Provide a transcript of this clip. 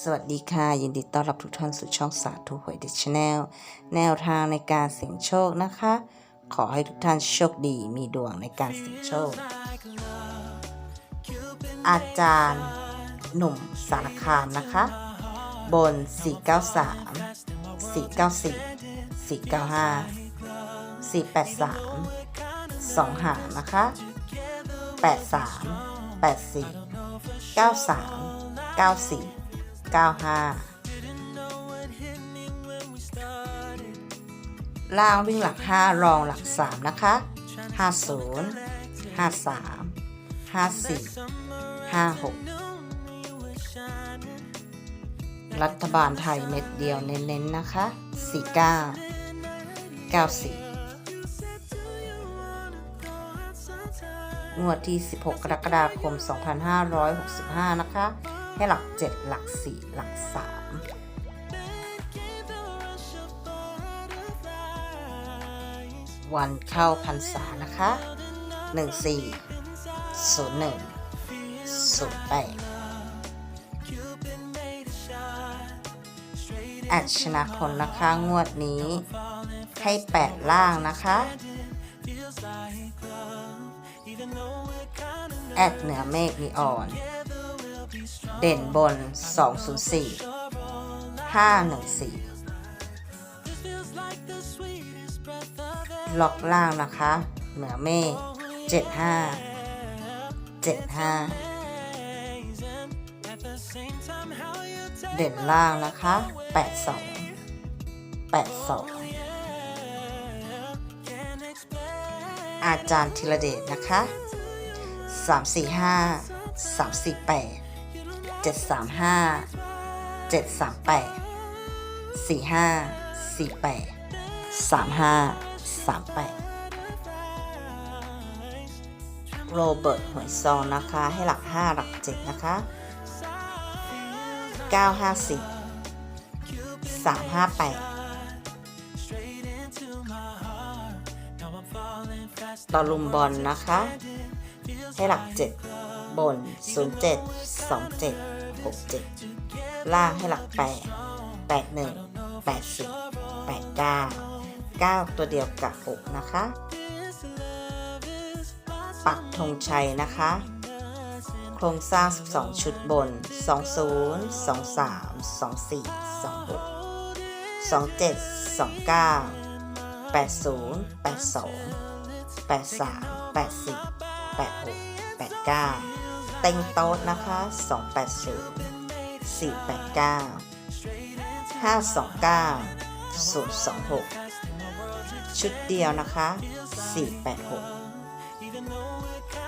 สวัสดีค่ะ ยินดีต้อนรับทุกท่านสู่ช่องสาธุหวยเด็ดชแนลแนวทางในการเสี่ยงโชคนะคะ ขอให้ทุกท่านโชคดีมีดวงในการเสี่ยงโชค อาจารย์หนุ่มสารคามนะคะ บน 493 494 495 483 2 หางนะคะ 83 84 93 94 95 ล่างวิ่งหลัก 5 รองหลัก 3 นะคะ 50 53 54 56 รัฐบาลไทยเม็ดเดียวเน้นๆนะคะ 49 94งวดที่ 16 กรกฎาคม 2565 นะคะ ให้หลัก 7 หลัก 4 หลัก 3วันเข้าพรรษานะคะ 14 01 08แอดชนะผลนะคะ งวดนี้ ให้ 8 ล่างนะคะ แอดเหนือเมฆนีออน เด่นบน 204 514 ล็อกล่างนะคะ เหนือเมฆ75 75 เด่นล่างนะคะ 82 82 อาจารย์ธีรเดชนะคะ 345 348 735 738 45 48 35 38 โรเบิร์ตหวยซองนะคะ ให้หลัก 5 หลัก 7 นะคะ 954 358ต่อลุมบอลนะคะ ให้หลัก 7 บน 07 67 ล่างให้หลัก 8 81 80 89 9 ตัวเดียวกับ 6 นะคะ ปักธงชัยนะคะ โครงสร้าง 12 ชุดบน 20 23 24 26 27 29 80 82 83 84 86 89 เต็งโต๊ะนะคะ 280 489 529 026 ชุดเดียวนะคะ 486